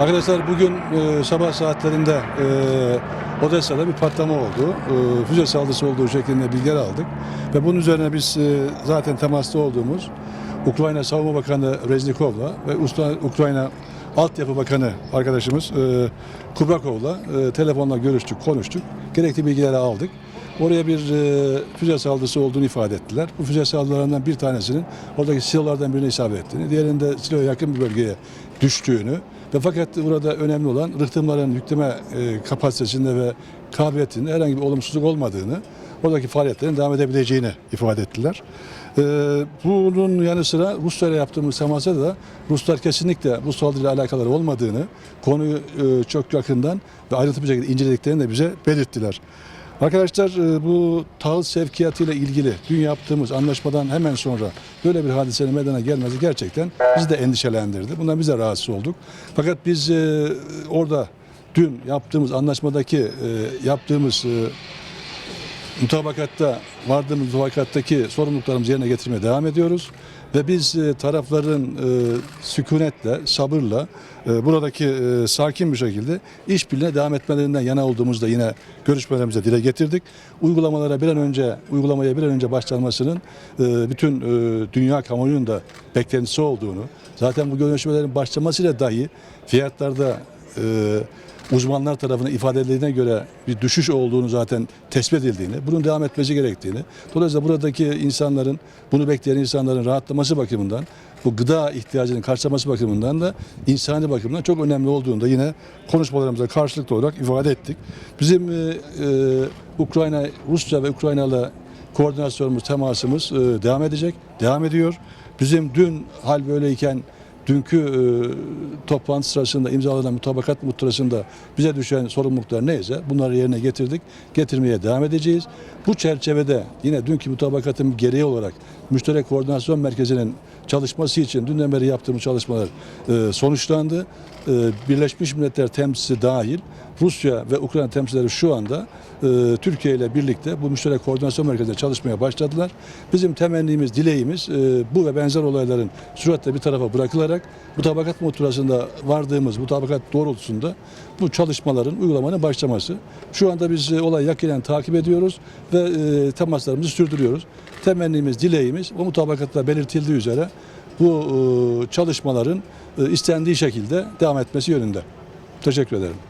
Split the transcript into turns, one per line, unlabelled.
Arkadaşlar bugün e, sabah saatlerinde e, Odessa'da bir patlama oldu. E, füze saldırısı olduğu şeklinde bilgiler aldık. Ve bunun üzerine biz e, zaten temasta olduğumuz Ukrayna Savunma Bakanı Reznikov'la ve Usta- Ukrayna Altyapı Bakanı arkadaşımız e, Kubrakov'la e, telefonla görüştük, konuştuk. Gerekli bilgileri aldık. Oraya bir e, füze saldırısı olduğunu ifade ettiler. Bu füze saldırılarından bir tanesinin oradaki silolardan birine isabet ettiğini, diğerinin de siloya yakın bir bölgeye düştüğünü ve fakat burada önemli olan rıhtımların yükleme e, kapasitesinde ve kabiliyetinde herhangi bir olumsuzluk olmadığını, oradaki faaliyetlerin devam edebileceğini ifade ettiler. E, bunun yanı sıra Rusya ile yaptığımız temasta da Ruslar kesinlikle bu saldırıyla alakaları olmadığını, konuyu e, çok yakından ve ayrıntılı bir şekilde incelediklerini de bize belirttiler. Arkadaşlar e, bu tahıl sevkiyatı ile ilgili dün yaptığımız anlaşmadan hemen sonra böyle bir hadisenin meydana gelmesi gerçekten bizi de endişelendirdi. Bundan biz de rahatsız olduk. Fakat biz e, orada dün yaptığımız anlaşmadaki e, yaptığımız mutabakatta vardığımız mutabakattaki sorumluluklarımızı yerine getirmeye devam ediyoruz. Ve biz e, tarafların e, sükunetle, sabırla e, buradaki sakin bir şekilde işbirliğine devam etmelerinden yana olduğumuzda yine görüşmelerimize dile getirdik. Uygulamalara bir an önce, uygulamaya bir an önce başlanmasının bütün dünya kamuoyunun da beklentisi olduğunu, zaten bu görüşmelerin başlamasıyla dahi fiyatlarda uzmanlar tarafından ifade edildiğine göre bir düşüş olduğunu zaten tespit edildiğini, bunun devam etmesi gerektiğini, dolayısıyla buradaki insanların, bunu bekleyen insanların rahatlaması bakımından, bu gıda ihtiyacının karşılaması bakımından da insani bakımdan çok önemli olduğunu da yine konuşmalarımızda karşılıklı olarak ifade ettik. Bizim e, e, Ukrayna, Rusya ve Ukrayna'la koordinasyonumuz, temasımız e, devam edecek, devam ediyor. Bizim dün hal böyleyken dünkü e, toplantı sırasında imzalanan mutabakat muhtırasında bize düşen sorumluluklar neyse bunları yerine getirdik. Getirmeye devam edeceğiz. Bu çerçevede yine dünkü mutabakatın gereği olarak Müşterek Koordinasyon Merkezi'nin çalışması için dünden beri yaptığımız çalışmalar e, sonuçlandı. E, Birleşmiş Milletler temsilcisi dahil Rusya ve Ukrayna temsilcileri şu anda e, Türkiye ile birlikte bu müşterek koordinasyon merkezinde çalışmaya başladılar. Bizim temennimiz, dileğimiz e, bu ve benzer olayların süratle bir tarafa bırakılarak bu tabakat muhtırasında vardığımız bu tabakat doğrultusunda bu çalışmaların uygulamanın başlaması. Şu anda biz e, olayı yakinen takip ediyoruz ve e, temaslarımızı sürdürüyoruz. Temennimiz, dileğimiz o mutabakatta belirtildiği üzere bu e, çalışmaların e, istendiği şekilde devam etmesi yönünde. Teşekkür ederim.